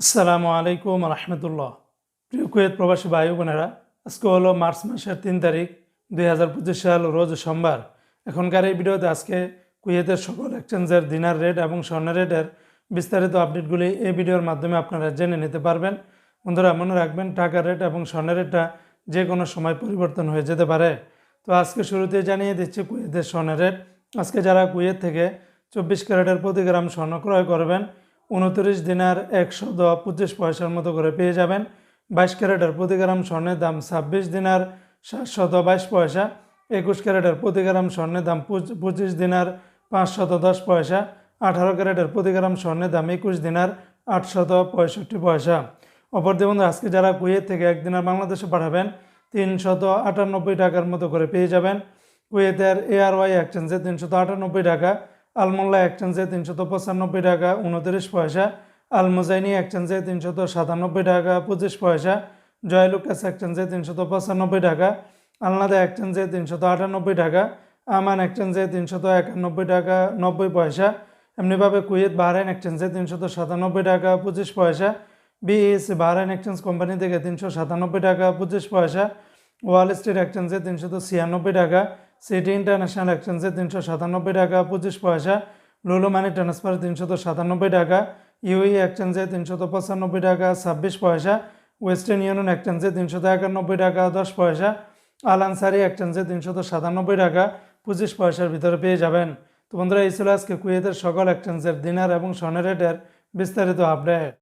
আসসালামু আলাইকুম রহমতুল্লাহ। প্রিয় কুয়েত প্রবাসী ভাই বোনেরা, আজকে হলো মার্চ মাসের তিন তারিখ, দুই হাজার পঁচিশ সাল, রোজ সোমবার। এখনকার এই ভিডিওতে আজকে কুয়েতের সকল এক্সচেঞ্জের দিনার রেট এবং স্বর্ণ রেটের বিস্তারিত আপডেটগুলি এই ভিডিওর মাধ্যমে আপনারা জেনে নিতে পারবেন। বন্ধুরা, মনে রাখবেন, টাকার রেট এবং স্বর্ণের রেটটা যে কোনো সময় পরিবর্তন হয়ে যেতে পারে। তো আজকে শুরুতে জানিয়ে দিচ্ছি কুয়েতের স্বর্ণের রেট। আজকে যারা কুয়েত থেকে চব্বিশ ক্যারেটের প্রতি গ্রাম স্বর্ণ ক্রয় করবেন উনত্রিশ দিনার একশো দ পঁচিশ পয়সার মতো করে পেয়ে যাবেন। বাইশ ক্যারেটের প্রতি গ্রাম স্বর্ণের দাম ছাব্বিশ দিনার সাতশত বাইশ পয়সা, একুশ ক্যারেটের প্রতি গ্রাম স্বর্ণের দাম পঁচিশ দিনার পাঁচশত দশ পয়সা, আঠারো ক্যারেটের প্রতি গ্রাম স্বর্ণের দাম একুশ দিনার আটশত পঁয়ষট্টি পয়সা। অপর দেখুন আজকে যারা কুয়েত থেকে একদিনের বাংলাদেশে পাঠাবেন, তিনশত আটানব্বই টাকার মতো করে পেয়ে যাবেন। কুয়েতের এআরওয়াই এক্সচেঞ্জে তিনশত আটানব্বই টাকা আলমোল্লা এক্সচেঞ্জে তিনশত পঁচানব্বই টাকা, উনত্রিশ পয়সা। আলমোজাইনি এক্সচেঞ্জে তিনশত সাতানব্বই টাকা, পঁচিশ পয়সা। জয়লুকাস এক্সচেঞ্জে তিনশত পঁচানব্বই টাকা। আলনাদা এক্সচেঞ্জে তিনশত আটানব্বই টাকা। আমান এক্সচেঞ্জে তিনশত একানব্বই টাকা, নব্বই পয়সা। এমনিভাবে কুয়েত বাহরাইন এক্সচেঞ্জে তিনশত সাতানব্বই টাকা, পঁচিশ পয়সা। বিএস বাহরাইন এক্সচেঞ্জ কোম্পানি থেকে তিনশো সাতানব্বই টাকা, পঁচিশ পয়সা। ওয়াল স্ট্রিট এক্সচেঞ্জে তিনশত ছিয়ানব্বই টাকা। সিটি ইন্টারন্যাশনাল এক্সচেঞ্জে তিনশো সাতানব্বই টাকা, পঁচিশ পয়সা। লুলু মানি ট্রান্সফার তিনশত সাতানব্বই টাকা। ইউই এক্সচেঞ্জে তিনশত পঁচানব্বই টাকা, ছাব্বিশ পয়সা। ওয়েস্টার্ন ইউনিয়ন এক্সচেঞ্জে তিনশত একানব্বই টাকা, দশ পয়সা। আল আনসারি এক্সচেঞ্জে তিনশত সাতানব্বই টাকা, পঁচিশ পয়সার ভিতরে পেয়ে যাবেন। তো বন্ধুরা, এই ছিল আজকে কুয়েতের সকল এক্সচেঞ্জের দিনার এবং স্বর্ণের রেটের বিস্তারিত আপডেট